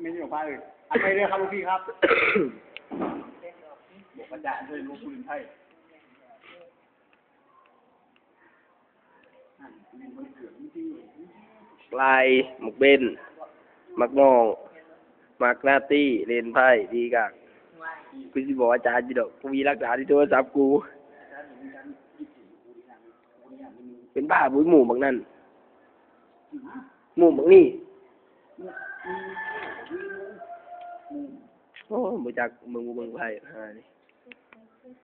ไม่มีของพาะอื่อะไรเลยครับพี่ครับบรรดาด้วยลูกคุณไทยลายหมกเบนมักมอง มักนาตี้เรียนไพ่ดีกักกูจะบอกอาจารย์จิดอกกูมีรักษาที่โทรศัพท์กู เป็นบ้าบุ้ยหมู่บางนั่นหมู่บางนี่โอ้บ่จักมึงบ่เบิ่งไพ่หานี่